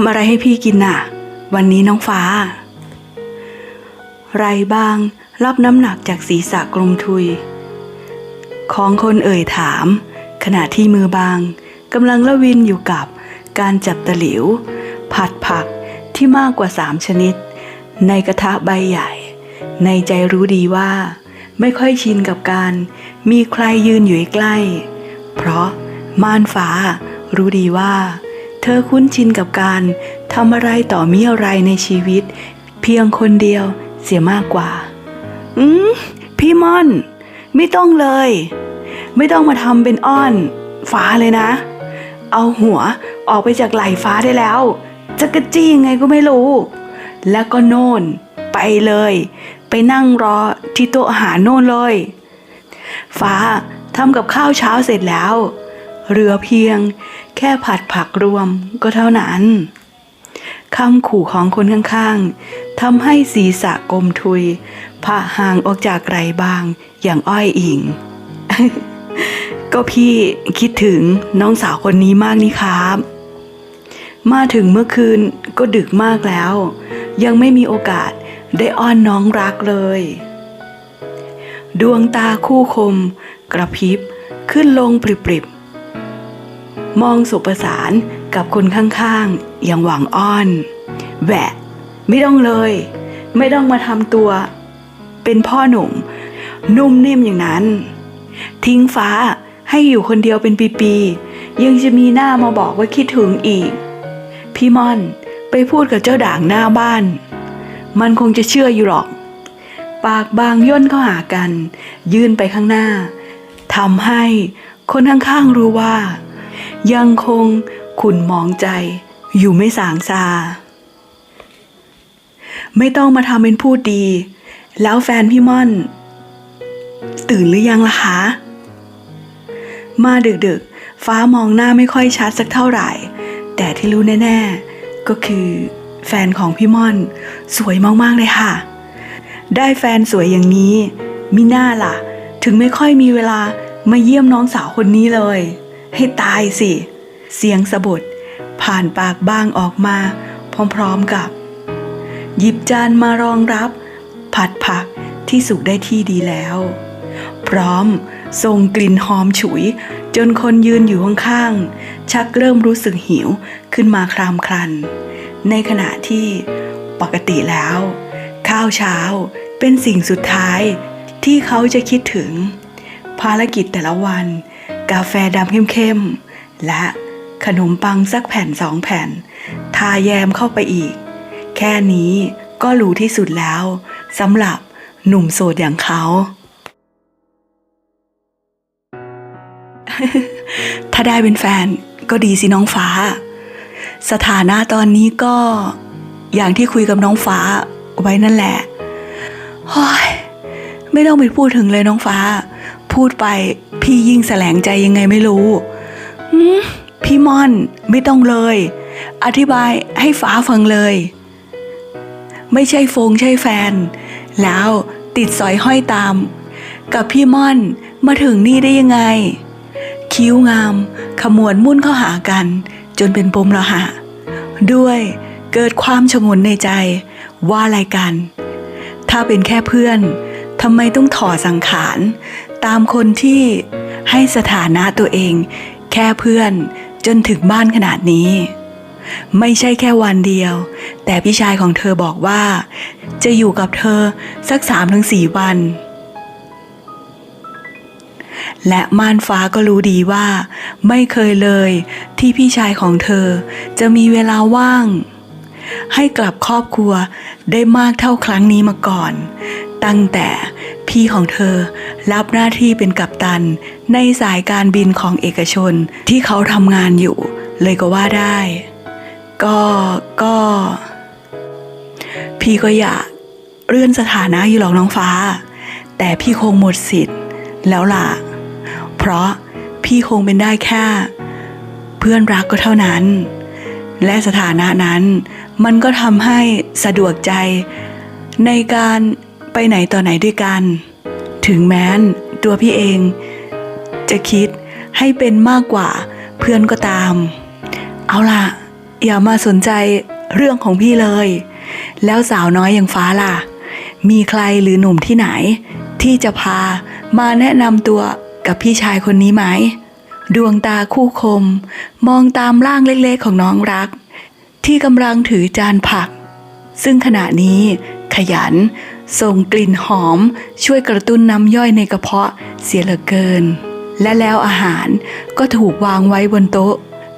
ำอะไรให้พี่กินน่ะ วันนี้น้องฟ้า ไรบ้างรับน้ำหนักจากศีรษะกลมทุย ของคนเอ่ยถาม ขณะที่มือบางกำลังละวินอยู่กับการจับตะหลิว ผัดผักที่มากกว่าสามชนิด ในกระทะใบใหญ่ ในใจรู้ดีว่า ไม่ค่อยชินกับการ มีใครยืนอยู่ใกล้ เพราะม่านฟ้ารู้ดีว่า อคุ้นชินกับการทำอะไรต่อมีอะไรในชีวิต เพียงคนเดียวเสียมากกว่า อืมพี่ม่อน ไม่ต้องเลย ไม่ต้องมาทำเป็นอ้อนฟ้าเลยนะ เอาหัวออกไปจากไหล่ฟ้าได้แล้ว จะกระจี้ยังไงก็ไม่รู้ แล้วก็โน่น ไปเลย ไปนั่งรอที่โต๊ะอาหารโน่นเลย ฟ้าทำกับข้าวเช้าเสร็จแล้วเหลือเพียง แค่ผัดผักรวมก็เท่านั้นคำขู่ของคนข้างๆทำให้ศีรษะกลมทุยผ่าห่างออกจากไรบางอย่างอ้อยอิง ก็พี่คิดถึงน้องสาวคนนี้มากนี่ครับ มาถึงเมื่อคืนก็ดึกมากแล้ว ยังไม่มีโอกาสได้อ้อนน้องรักเลย ดวงตาคู่คม กระพริบขึ้นลงปริบๆ มองสุประสานกับคนข้างๆ อย่างหวังอ้อนแหวะ ไม่ต้องเลย ไม่ต้องมาทำตัว เป็นพ่อหนุ่ม นุ่มนิ่มอย่างนั้น ทิ้งฟ้าให้อยู่คนเดียวเป็นปีๆยังจะมีหน้ามาบอกว่าคิดถึงอีก พี่ม่อนไปพูดกับเจ้าด่างหน้าบ้าน มันคงจะเชื่ออยู่หรอก ปากบางย่นเข้าหากัน ยื่นไปข้างหน้าทำให้คนข้างๆรู้ว่า ยังคงขุนมองใจ อยู่ไม่สางซา ไม่ต้องมาทำเป็นพูดดี แล้วแฟนพี่ม่อน ตื่นหรือยังล่ะคะ มาดึกๆ ฟ้ามองหน้าไม่ค่อยชัดสักเท่าไหร่ แต่ที่รู้แน่ๆ ก็คือแฟนของพี่ม่อน สวยมากๆเลยค่ะ ได้แฟนสวยอย่างนี้มิน่าล่ะ ถึงไม่ค่อยมีเวลามาเยี่ยมน้องสาวคนนี้เลย ให้ตายสิ เสียงสะบดผ่านปากบ้างออกมา พร้อมๆกับ หยิบจานมารองรับ ผัดผักที่สุกได้ที่ดีแล้ว พร้อมส่งกลิ่นหอมฉุย จนคนยืนอยู่ข้างๆชักเริ่มรู้สึกหิวขึ้นมาครามครัน ในขณะที่ปกติแล้ว ข้าวเช้าเป็นสิ่งสุดท้ายที่เขาจะคิดถึง ภารกิจแต่ละวัน กาแฟดำเข้มๆ และขนมปังสักแผ่นสองแผ่น ทาแยมเข้าไปอีก แค่นี้ก็รู้ที่สุดแล้วสำหรับหนุ่มโสดอย่างเขา ถ้าได้เป็นแฟนก็ดีสิน้องฟ้า สถานะตอนนี้ก็อย่างที่คุยกับน้องฟ้าไว้นั่นแหละ ไม่ต้องไปพูดถึงเลยน้องฟ้า พูดไปพี่ยิ่งแสลงใจยังไงไม่รู้หืมพี่ม่อนไม่ต้องเลย อธิบายให้ฟ้าฟังเลย ไม่ใช่ฟงใช่แฟน แล้วติดสอยห้อยตาม กับพี่ม่อนมาถึงนี่ได้ยังไง คิ้วงาม ขมวดมุ่นเข้าหากัน จนเป็นปมระหะ ด้วยเกิดความชงนในใจว่าอะไรกัน ถ้าเป็นแค่เพื่อนทำไมต้องถอสังขาร ตามคนที่ให้สถานะตัวเอง แค่เพื่อนจนถึงบ้านขนาดนี้ ไม่ใช่แค่วันเดียว แต่พี่ชายของเธอบอกว่า จะอยู่กับเธอสักสามถึงสี่วัน และม่านฟ้าก็รู้ดีว่า ไม่เคยเลยที่พี่ชายของเธอจะมีเวลาว่าง ให้กลับครอบครัวได้มากเท่าครั้งนี้มาก่อน ตั้งแต่ พี่ของเธอรับหน้าที่เป็นกัปตัน ในสายการบินของเอกชนที่เขาทำงานอยู่ เลยก็ว่าได้ ก็ก็ พี่ก็อยากเลื่อนสถานะอยู่หรอกน้องฟ้า แต่พี่คงหมดสิทธิ์แล้วล่ะ เพราะพี่คงเป็นได้แค่ เพื่อนรักก็เท่านั้น และสถานะนั้นมันก็ทำให้สะดวกใจในการ ไปไหนต่อไหนด้วยกัน ถึงแม้นตัวพี่เอง จะคิดให้เป็นมากกว่าเพื่อนก็ตาม เอาล่ะ อย่ามาสนใจเรื่องของพี่เลย แล้วสาวน้อยอย่างฟ้าล่ะ มีใครหรือหนุ่มที่ไหน ที่จะพามาแนะนำตัวกับพี่ชายคนนี้ไหม ดวงตาคู่คม มองตามร่างเล็กๆของน้องรัก ที่กำลังถือจานผัก ซึ่งขณะนี้ขยัน ส่งกลิ่นหอมช่วยกระตุ้นน้ำย่อยในกระเพาะเสียเหลือเกิน และแล้วอาหารก็ถูกวางไว้บนโต๊ะ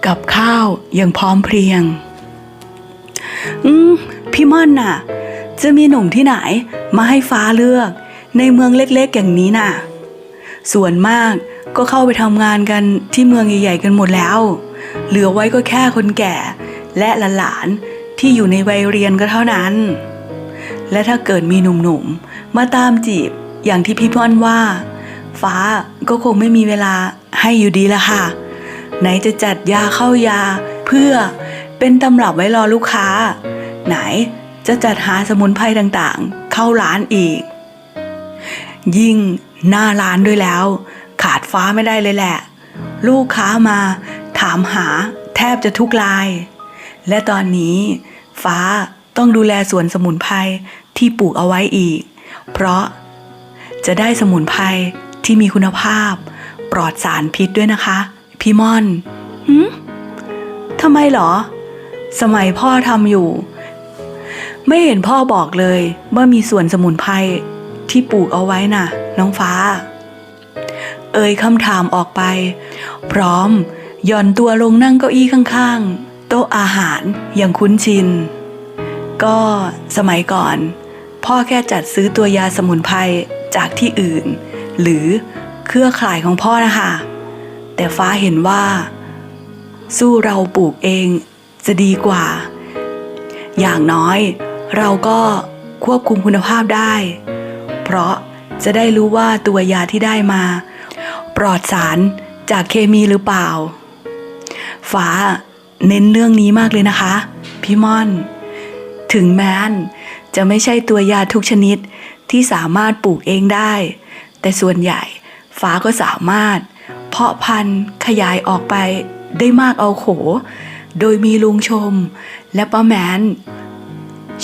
กับข้าวอย่างพร้อมเพรียง อืมพี่ม่อนน่ะ จะมีหนุ่มที่ไหนมาให้ฟ้าเลือก ในเมืองเล็กๆอย่างนี้น่ะ ส่วนมากก็เข้าไปทำงานกันที่เมืองใหญ่ๆกันหมดแล้ว เหลือไว้ก็แค่คนแก่ และหลานๆที่อยู่ในวัยเรียนก็เท่านั้น และถ้าเกิดมีหนุ่มๆ มาตามจีบอย่างที่พี่ม่อนว่า ฟ้าก็คงไม่มีเวลาให้อยู่ดีละค่ะ ไหนจะจัดยาเข้ายาเพื่อเป็นตำรับไว้รอลูกค้า ไหนจะจัดหาสมุนไพรต่างๆ เข้าร้านอีก ยิ่งหน้าร้านด้วยแล้ว ขาดฟ้าไม่ได้เลยแหละ ลูกค้ามาถามหาแทบจะทุกราย และตอนนี้ฟ้าต้องดูแลสวนสมุนไพร ที่ปลูกเอาไว้อีก เพราะจะได้สมุนไพรที่มีคุณภาพ ปลอดสารพิษด้วยนะคะ พี่ม่อนหืมทำไมเหรอ สมัยพ่อทำอยู่ ไม่เห็นพ่อบอกเลยว่ามีสวนสมุนไพรที่ปลูกเอาไว้น่ะ น้องฟ้า เอ่ยคำถามออกไป พร้อมหย่อนตัวลงนั่งเก้าอี้ข้าง ๆ โต๊ะอาหารอย่างคุ้นชิน ก็สมัยก่อน พ่อแค่จัดซื้อตัวยาสมุนไพรจากที่อื่น หรือเครือข่ายของพ่อนะคะ แต่ฟ้าเห็นว่า สู้เราปลูกเองจะดีกว่า อย่างน้อยเราก็ควบคุมคุณภาพได้ เพราะจะได้รู้ว่าตัวยาที่ได้มา ปลอดสารจากเคมีหรือเปล่า ฟ้าเน้นเรื่องนี้มากเลยนะคะ พี่ม่อน ถึงแม้น จะไม่ใช่ตัวยาทุกชนิดที่สามารถปลูกเองได้ แต่ส่วนใหญ่ฟ้าก็สามารถ เพาะพันธุ์ขยายออกไปได้มากเอาโข โดยมีลุงชม และป้าแมน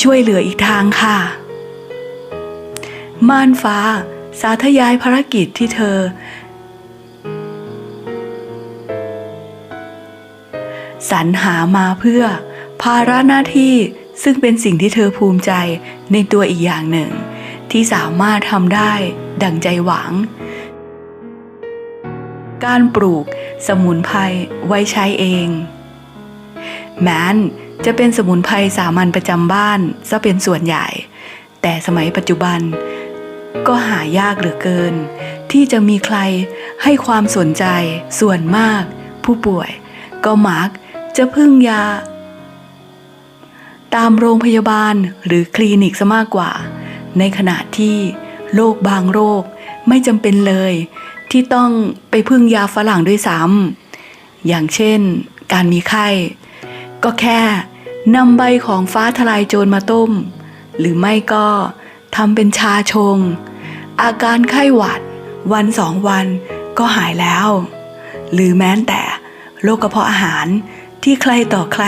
ช่วยเหลืออีกทางค่ะ ม่านฟ้าสาธยายภารกิจที่เธอ สรรหามาเพื่อภาระหน้าที่ ซึ่งเป็นสิ่งที่เธอภูมิใจในตัวอีกอย่างหนึ่ง ที่สามารถทำได้ดังใจหวัง การปลูกสมุนไพรไว้ใช้เอง แม้นจะเป็นสมุนไพรสามัญประจำบ้านซะเป็นส่วนใหญ่ แต่สมัยปัจจุบันก็หายากเหลือเกิน ที่จะมีใครให้ความสนใจส่วนมาก ผู้ป่วยก็มักจะพึ่งยา ตามโรงพยาบาลหรือคลินิกซะมากกว่า ในขณะที่โรคบางโรคไม่จำเป็นเลย ที่ต้องไปพึ่งยาฝรั่งด้วยซ้ำอย่างเช่น การมีไข้ ก็แค่นำใบของฟ้าทลายโจรมาต้ม หรือไม่ก็ทำเป็นชาชง อาการไข้หวัด วันสองวันก็หายแล้ว หรือแม้แต่โรคกระเพาะอาหารที่ใครต่อใคร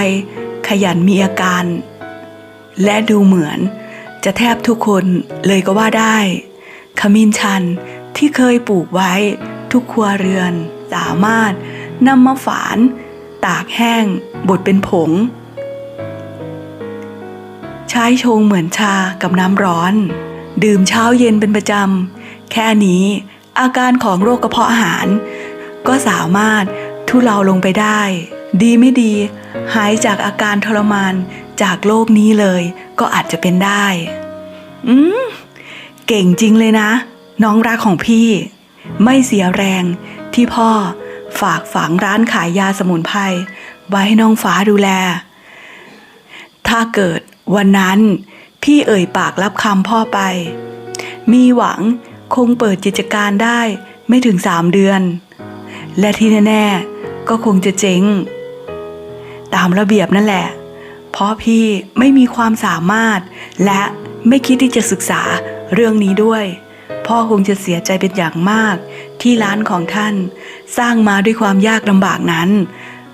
ขยันมีอาการ และดูเหมือนจะแทบทุกคนเลยก็ว่าได้ ขมิ้นชันที่เคยปลูกไว้ทุกครัวเรือน สามารถนำมาฝาน ตากแห้ง บดเป็นผง ใช้ชงเหมือนชากับน้ำร้อน ดื่มเช้าเย็นเป็นประจำ แค่นี้อาการของโรคกระเพาะอาหาร ก็สามารถทุเลาลงไปได้ ดีไม่ดี หายจากอาการทรมาน จากโรคนี้เลยก็อาจจะเป็นได้ อืม เก่งจริงเลยนะ น้องรักของพี่ ไม่เสียแรงที่พ่อฝากฝังร้านขายยาสมุนไพรไว้ให้น้องฟ้าดูแล ถ้าเกิดวันนั้นพี่เอ่ยปากรับคำพ่อไป มีหวังคงเปิดกิจการได้ไม่ถึงสามเดือน และที่แน่ ๆ ก็คงจะเจ๊ง ตามระเบียบนั่นแหละ เพราะพี่ไม่มีความสามารถ และไม่คิดที่จะศึกษาเรื่องนี้ด้วย พ่อคงจะเสียใจเป็นอย่างมาก ที่ร้านของท่าน สร้างมาด้วยความยากลำบากนั้น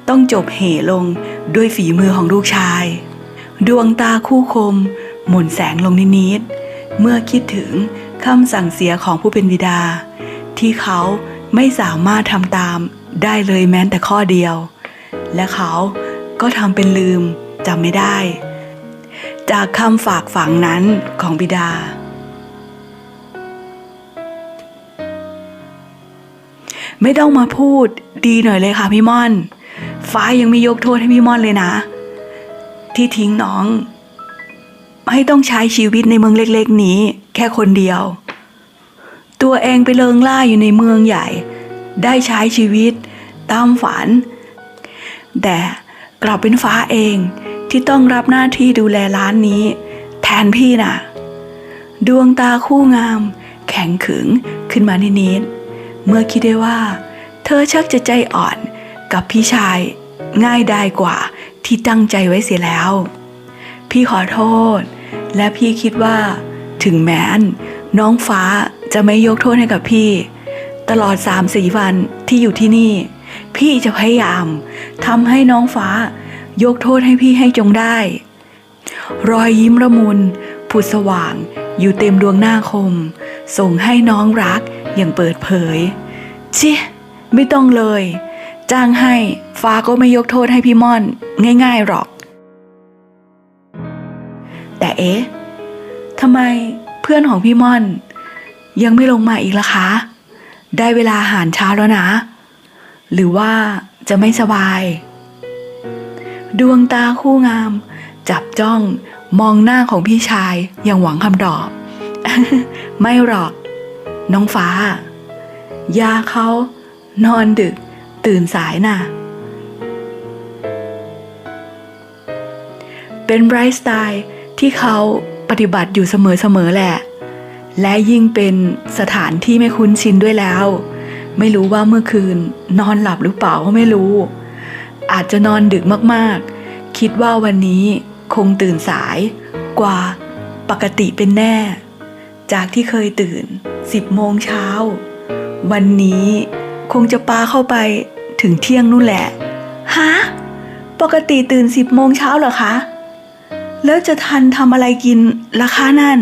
ต้องจบเหลงด้วยฝีมือของลูกชาย ดวงตาคู่คม หม่นแสงลงนิดๆเมื่อคิดถึงคำสั่งเสียของผู้เป็นบิดา ที่เขาไม่สามารถทำตามได้เลยแม้แต่ข้อเดียว และเขาก็ทำเป็นลืม จำไม่ได้ จากคำฝากฝังนั้นของบิดา ไม่ต้องมาพูดดีหน่อยเลยค่ะพี่ม่อน ฟ้ายังไม่ยกโทษให้พี่ม่อนเลยนะ ที่ทิ้งน้องให้ต้องใช้ชีวิตในเมืองเล็กๆ นี้ แค่คนเดียว ตัวเองไปเลิงล่าอยู่ในเมืองใหญ่ ได้ใช้ชีวิตตามฝัน แต่กลับเป็นฟ้าเอง ที่ต้องรับหน้าที่ดูแลร้านนี้ แทนพี่น่ะ ดวงตาคู่งาม แข็งขึงขึ้นมานิดๆเมื่อคิดได้ว่า เธอชักจะใจอ่อนกับพี่ชาย ง่ายได้กว่าที่ตั้งใจไว้เสียแล้ว พี่ขอโทษ และพี่คิดว่า ถึงแม้น น้องฟ้าจะไม่ยกโทษให้กับพี่ ตลอดสามสี่วันที่อยู่ที่นี่ พี่จะพยายามทำให้น้องฟ้า ยกโทษให้พี่ให้จงได้ รอยยิ้มระมุน ผุดสว่างอยู่เต็มดวงหน้าคม ส่งให้น้องรักอย่างเปิดเผย ชิไม่ต้องเลย จ้างให้ฟ้าก็ไม่ยกโทษให้พี่ม่อน ง่ายๆหรอก แต่เอ๊ะทำไมเพื่อนของพี่ม่อน ยังไม่ลงมาอีกล่ะคะ ได้เวลาอาหารเช้าแล้วนะ หรือว่าจะไม่สบาย ดวงตาคู่งาม จับจ้องมองหน้าของพี่ชายอย่างหวังคำตอบ ไม่หรอก น้องฟ้า ยาเขานอนดึก ตื่นสายน่ะ เป็นไบรท์สไตล์ที่เขาปฏิบัติอยู่เสมอๆแหละ และยิ่งเป็นสถานที่ไม่คุ้นชินด้วยแล้ว ไม่รู้ว่าเมื่อคืนนอนหลับหรือเปล่าก็ไม่รู้ อาจจะนอนดึกมากๆ คิดว่าวันนี้คงตื่นสายกว่าปกติเป็นแน่ จากที่เคยตื่น 10โมงเช้า วันนี้คงจะปาเข้าไปถึงเที่ยงนู่นแหละ ฮะ ปกติตื่น 10โมงเช้าเหรอคะ แล้วจะทันทำอะไรกินราคานั่น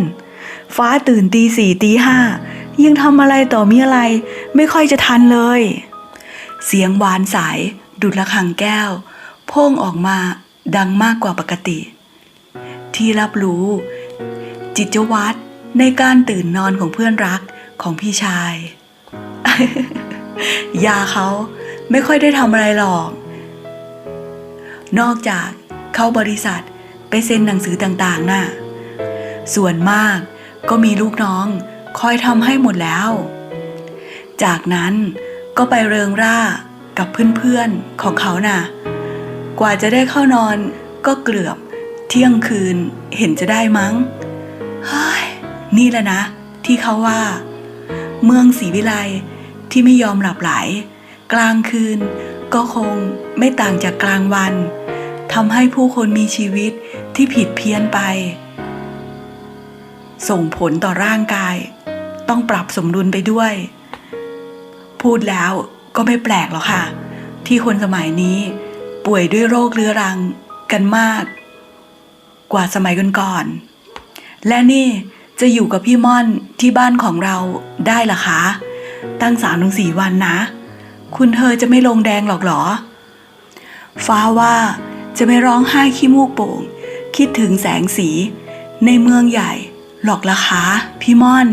ฟ้าตื่นตีสี่ตีห้ายังทำอะไรต่อมีอะไร ไม่ค่อยจะทันเลย เสียงหวานสาย ดุดระฆังแก้วพ่งออกมาดังมากกว่าปกติ ที่รับรู้ จิตวัตรในการตื่นนอนของเพื่อนรักของพี่ชาย ยาเขาไม่ค่อยได้ทำอะไรหรอก นอกจากเข้าบริษัทไปเซ็นหนังสือต่างๆ น่ะ ส่วนมากก็มีลูกน้องคอยทำให้หมดแล้ว จากนั้นก็ไปเริงร่า กับเพื่อนๆของเขาน่ะ กว่าจะได้เข้านอนก็เกือบเที่ยงคืนเห็นจะได้มั้งเฮ้ยนี่แหละนะ ที่เขาว่า เมืองศรีวิไลที่ไม่ยอมหลับไหล กลางคืนก็คงไม่ต่างจากกลางวันทำให้ผู้คนมีชีวิตที่ผิดเพี้ยนไป ส่งผลต่อร่างกาย ต้องปรับสมดุลไปด้วย พูดแล้ว ก็ไม่แปลกหรอกค่ะ ที่คนสมัยนี้ป่วยด้วยโรคเรื้อรังกันมาก กว่าสมัยก่อนๆและนี่จะอยู่กับพี่ม่อนที่บ้านของเราได้ล่ะคะ ตั้งสามถึงสี่วันนะ คุณเธอจะไม่ลงแดงหรอกหรอ ฟ้าว่าจะไม่ร้องไห้ขี้มูกโป่ง คิดถึงแสงสี ในเมืองใหญ่ หรอกละคะ พี่ม่อน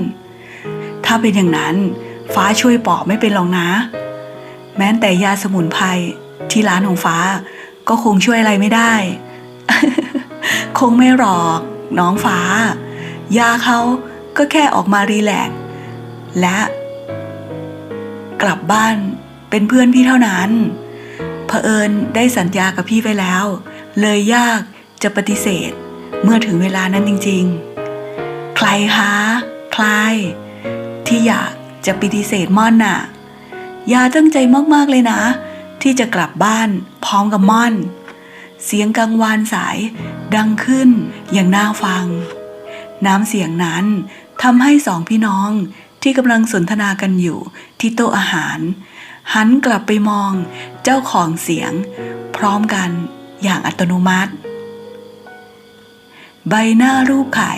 ถ้าเป็นอย่างนั้น ฟ้าช่วยปอกไม่เป็นหรอกนะ แม้แต่ยาสมุนไพรที่ร้านของฟ้า ก็คงช่วยอะไรไม่ได้ คงไม่หรอกน้องฟ้า ยาเขาก็แค่ออกมารีแลกและ กลับบ้านเป็นเพื่อนพี่เท่านั้นเผอิญได้สัญญากับพี่ไปแล้ว เลยยากจะปฏิเสธ เมื่อถึงเวลานั้นจริง ๆ ใครคะ ใคร ที่อยากจะปฏิเสธม่อนน่ะ ยาตั้งใจมากๆเลยนะ ที่จะกลับบ้านพร้อมกับม่อน เสียงกังวานสายดังขึ้นอย่างน่าฟัง น้ำเสียงนั้นทำให้สองพี่น้องที่กำลังสนทนากันอยู่ที่โต๊ะอาหาร หันกลับไปมองเจ้าของเสียง พร้อมกันอย่างอัตโนมัติ ใบหน้ารูปไข่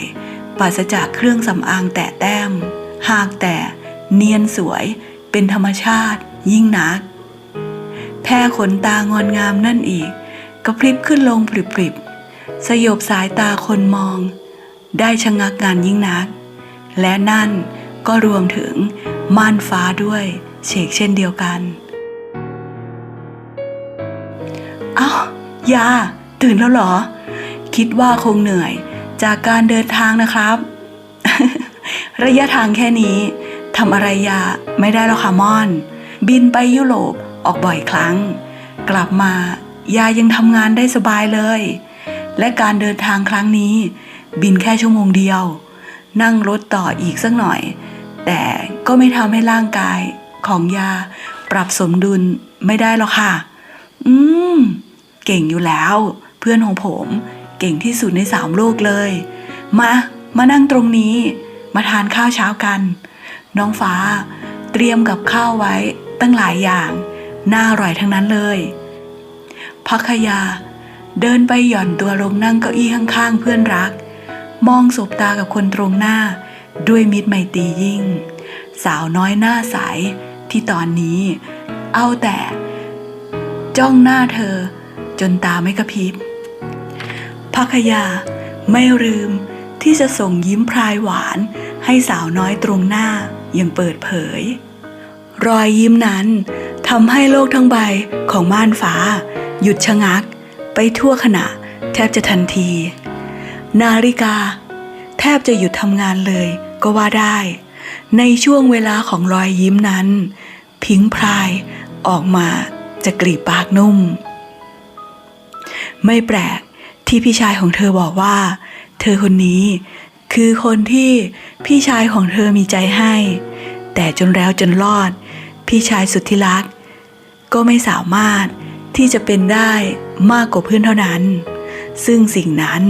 ปราศจากเครื่องสำอางแตะแต้ม หากแต่เนียนสวย เป็นธรรมชาติ ยิ่งนัก แพ่ขนตางอนงามนั่นอีกกระพริบขึ้นลงปริบๆสยบสายตาคนมอง ได้ชะงักงานยิ่งนัก และนั่นก็รวมถึงม่านฟ้าด้วยเฉกเช่นเดียวกันอ้าวยาตื่นแล้วหรอ คิดว่าคงเหนื่อยจากการเดินทางนะครับ ระยะทางแค่นี้ ทำอะไรยาไม่ได้แล้วค่ะม่อน บินไปยุโรปออกบ่อยครั้ง กลับมายายังทำงานได้สบายเลย และการเดินทางครั้งนี้ บินแค่ชั่วโมงเดียว นั่งรถต่ออีกสักหน่อย แต่ก็ไม่ทำให้ร่างกายของยาปรับสมดุลไม่ได้หรอกค่ะ อืม เก่งอยู่แล้ว เพื่อนของผม เก่งที่สุดในสามโลกเลย มา มานั่งตรงนี้ มาทานข้าวเช้ากัน น้องฟ้า เตรียมกับข้าวไว้ตั้งหลายอย่าง น่าอร่อยทั้งนั้นเลยพักยา เดินไปหย่อนตัวลงนั่งเก้าอี้ข้างๆเพื่อนรัก มองสบตากับคนตรงหน้า ด้วยมิตรไมตรียิ่ง สาวน้อยหน้าใสที่ตอนนี้ เอาแต่ จ้องหน้าเธอ จนตาไม่กระพริบพักยาไม่ลืมที่จะส่งยิ้มพรายหวานให้สาวน้อยตรงหน้า ย่างเปิดเผย รอยยิ้มนั้นทำให้โลกทั้งใบของม่านฟ้า หยุดชะงัก ไปทั่วขณะ แทบจะทันที นาฬิกา แทบจะหยุดทำงานเลยก็ว่าได้ ในช่วงเวลาของรอยยิ้มนั้น พิงพรายออกมาจะกรีบปากนุ่ม ไม่แปลกที่พี่ชายของเธอบอกว่า เธอคนนี้ คือคนที่พี่ชายของเธอมีใจให้ แต่จนแล้วจนรอด พี่ชายสุดที่รัก ก็ไม่สามารถที่จะเป็นได้มากกว่าเพื่อนเท่านั้น ซึ่งสิ่งนั้น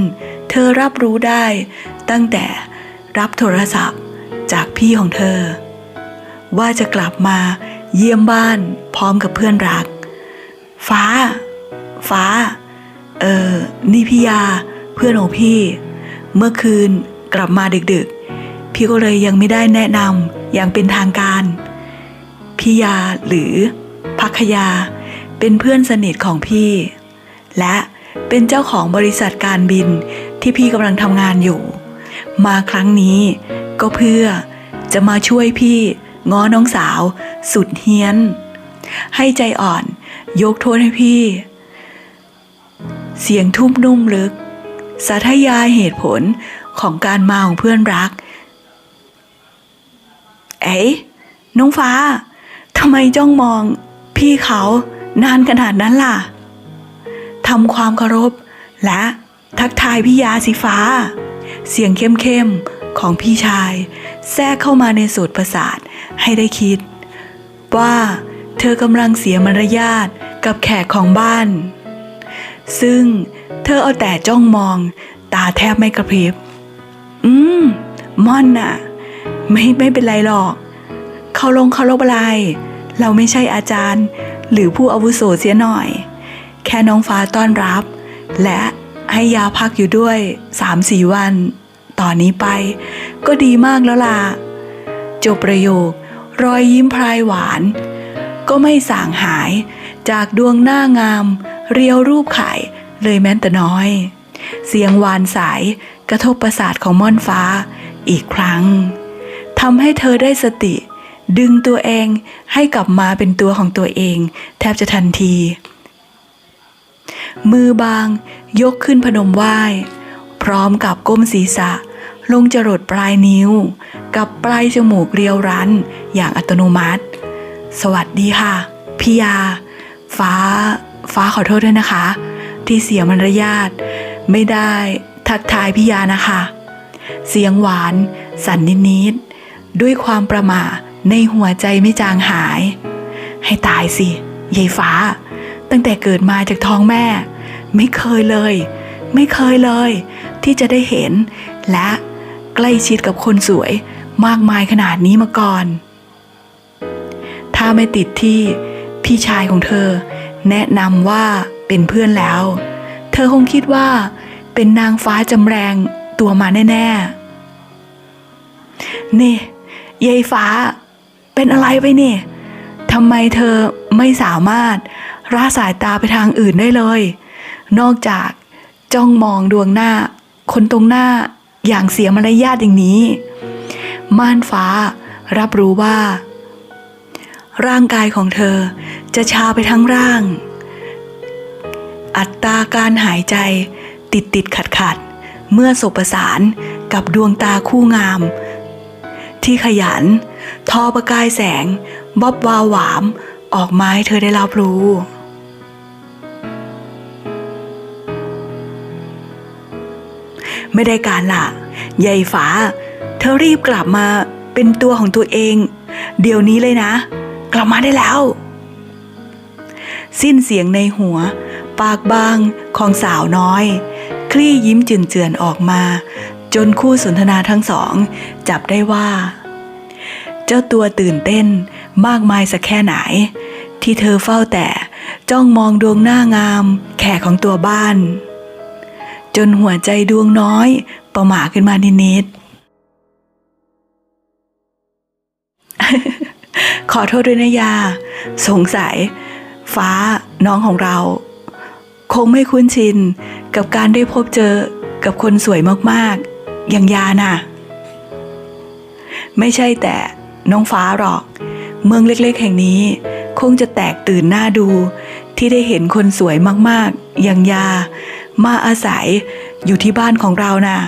เธอรับรู้ได้ตั้งแต่รับโทรศัพท์จากพี่ของเธอ ว่าจะกลับมาเยี่ยมบ้านพร้อมกับเพื่อนรัก ฟ้า ฟ้า เออนี่พี่ยา เพื่อนของพี่ เมื่อคืน กลับมาดึกๆ พี่ก็เลยยังไม่ได้แนะนำอย่างเป็นทางการพี่ยาหรือพักยา เป็นเพื่อนสนิทของพี่ และเป็นเจ้าของบริษัทการบินที่พี่กำลังทำงานอยู่ มาครั้งนี้ก็เพื่อจะมาช่วยพี่ง้อน้องสาว สุดเฮี้ยน ให้ใจอ่อนยกโทษให้พี่ เสียงทุ่มนุ่มลึก สาธยายเหตุผล ของการมาของเพื่อนรัก เอ๊ะน้องฟ้าทำไมจ้องมอง พี่เขานานขนาดนั้นล่ะทำความเคารพ และทักทายพี่ยาสีฟ้า เสียงเข้มๆของพี่ชาย แทรกเข้ามาในโสดประสาทให้ได้คิด ว่าเธอกำลังเสียมารยาทกับแขกของบ้าน ซึ่งเธอเอาแต่จ้องมอง ตาแทบไม่กระพริบ อืมม่อนน่ะ ไม่ไม่เป็นไรหรอก เขาลงเขาลบอะไร เราไม่ใช่อาจารย์ หรือผู้อาวุโสเสียหน่อย แค่น้องฟ้าต้อนรับ และให้ยาพักอยู่ด้วยสามสี่วันตอนนี้ไป ก็ดีมากแล้วล่ะ จบประโยค รอยยิ้มพรายหวาน ก็ไม่ส่างหายจากดวงหน้างาม เรียวรูปไข่เลยแม้แต่น้อย เสียงหวานสาย กระทบประสาทของม่อนฟ้าอีกครั้งทำให้เธอได้สติ ดึงตัวเองให้กลับมาเป็นตัวของตัวเอง แทบจะทันที มือบางยกขึ้นพนมไหว้ พร้อมกับก้มศีรษะ ลงจรดปลายนิ้ว กับปลายจมูกเรียวรั้น อย่างอัตโนมัติ สวัสดีค่ะพี่ยา ฟ้า ฟ้าขอโทษด้วยนะคะ ที่เสียมารยาทไม่ได้ ทักทายพี่ยานะคะ เสียงหวาน สั่นนิดๆด้วยความประหม่าในหัวใจไม่จางหาย ให้ตายสิยายฟ้า ตั้งแต่เกิดมาจากท้องแม่ ไม่เคยเลย ไม่เคยเลย ที่จะได้เห็น และใกล้ชิดกับคนสวยมากมายขนาดนี้มาก่อน ถ้าไม่ติดที่พี่ชายของเธอ แนะนำว่าเป็นเพื่อนแล้ว เธอคงคิดว่า เป็นนางฟ้าจำแรงตัวมาแน่ๆ นี่ยายฟ้า เป็นอะไรไปนี่ทำไมเธอไม่สามารถร่าสายตาไปทางอื่นได้เลย นอกจากจ้องมองดวงหน้า คนตรงหน้าอย่างเสียมารยาทอย่างนี้ ม่านฟ้ารับรู้ว่า ร่างกายของเธอจะชาไปทั้งร่าง อัตราการหายใจ ติดติดขัดขัดเมื่อสบประสานกับดวงตาคู่งาม ที่ขยัน ทอประกายแสงบอบวาวหวาม ออกมาให้เธอได้รับรู้ไม่ได้การละยายฝา เธอรีบกลับมาเป็นตัวของตัวเอง เดี๋ยวนี้เลยนะ กลับมาได้แล้ว สิ้นเสียงในหัว ปากบางของสาวน้อย คลี่ยิ้มเจือนออกมา จนคู่สนทนาทั้งสอง จับได้ว่า เจ้าตัวตื่นเต้นมากมายสักแค่ไหน ที่เธอเฝ้าแต่จ้องมองดวงหน้างาม แขกของตัวบ้าน จนหัวใจดวงน้อย ประหม่าขึ้นมานิดๆขอโทษด้วยนะยา สงสัย ฟ้าน้องของเรา คงไม่คุ้นชินกับการได้พบเจอกับคนสวยมากๆ อย่างยาน่ะ ไม่ใช่แต่น้องฟ้าหรอก เมืองเล็กๆ แห่งนี้ คงจะแตกตื่นหน้าดู ที่ได้เห็นคนสวยมากๆ อย่างยา มาอาศัยอยู่ที่บ้านของเราน่ะ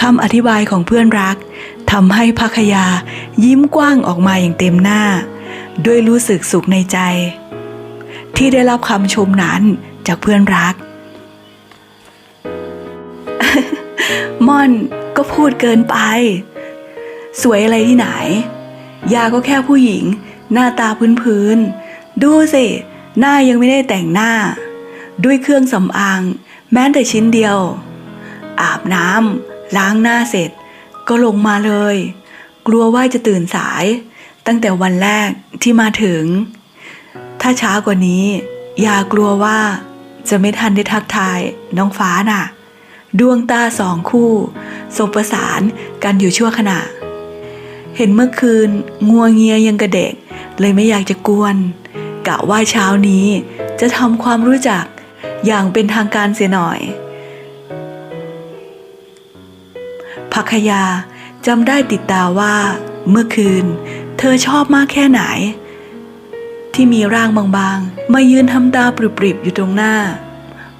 คำอธิบายของเพื่อนรักทำให้พักยายิ้มกว้างออกมาอย่างเต็มหน้า ด้วยรู้สึกสุขในใจ ที่ได้รับคำชมนั้นจากเพื่อนรัก ม่อนก็พูดเกินไป สวยอะไรที่ไหน ยาก็แค่ผู้หญิง หน้าตาพื้นๆ ดูสิ หน้ายังไม่ได้แต่งหน้า ด้วยเครื่องสำอาง แม้แต่ชิ้นเดียว อาบน้ำล้างหน้าเสร็จ ก็ลงมาเลย กลัวว่าจะตื่นสาย ตั้งแต่วันแรกที่มาถึง ถ้าช้ากว่านี้ อย่ากลัวว่าจะไม่ทันได้ทักทายน้องฟ้าน่ะ ดวงตาสองคู่สบประสานกันอยู่ชั่วขณะ เห็นเมื่อคืนงัวเงียยังกระเด็ก เลยไม่อยากจะกวน กะว่าเช้านี้จะทำความรู้จักอย่างเป็นทางการเสียหน่อยพักยาจำได้ติดตาว่า เมื่อคืน เธอชอบมากแค่ไหน ที่มีร่างบางๆ มายืนทำตาปริบๆอยู่ตรงหน้า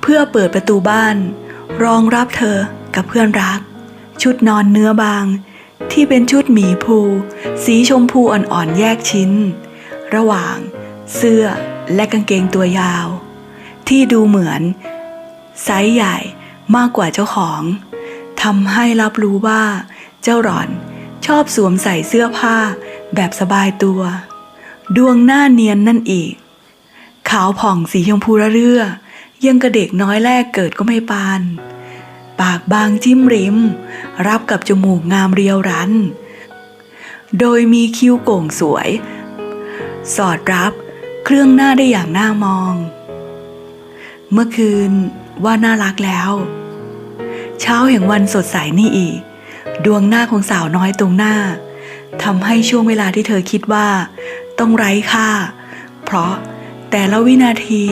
เพื่อเปิดประตูบ้าน รองรับเธอกับเพื่อนรัก ชุดนอนเนื้อบาง ที่เป็นชุดหมีภู สีชมพูอ่อนๆแยกชิ้น ระหว่าง เสื้อและกางเกงตัวยาว ที่ดูเหมือน ไซส์ใหญ่มากกว่าเจ้าของทำให้รับรู้ว่า เจ้าหล่อนชอบสวมใส่เสื้อผ้าแบบสบายตัว ดวงหน้าเนียนนั่นอีก ขาวผ่องสีชมพูระเรื่อ ยังกระเด็กน้อยแรกเกิดก็ไม่ปาน ปากบางจิ้มริม รับกับจมูกงามเรียวรัน โดยมีคิ้วโก่งสวย สอดรับเครื่องหน้าได้อย่างน่ามอง เมื่อคืนว่าน่ารักแล้ว เช้าแห่งวันสดใสนี่อีก ดวงหน้าของสาวน้อยตรงหน้าทำให้ช่วงเวลาที่เธอคิดว่า ต้องไร้ค่า เพราะแต่ละวินาที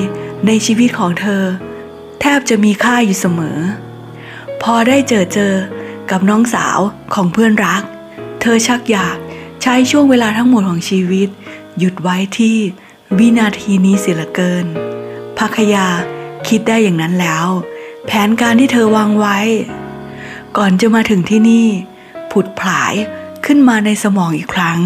ในชีวิตของเธอ แทบจะมีค่าอยู่เสมอ พอได้เจอเจอกับน้องสาวของเพื่อนรัก เธอชักอยากใช้ช่วงเวลาทั้งหมดของชีวิต หยุดไว้ที่วินาทีนี้เสียเหลือเกินพักยาคิดได้อย่างนั้นแล้ว แผนการที่เธอวางไว้ ก่อนจะมาถึงที่นี่ ผุดผลายขึ้นมาในสมองอีกครั้ง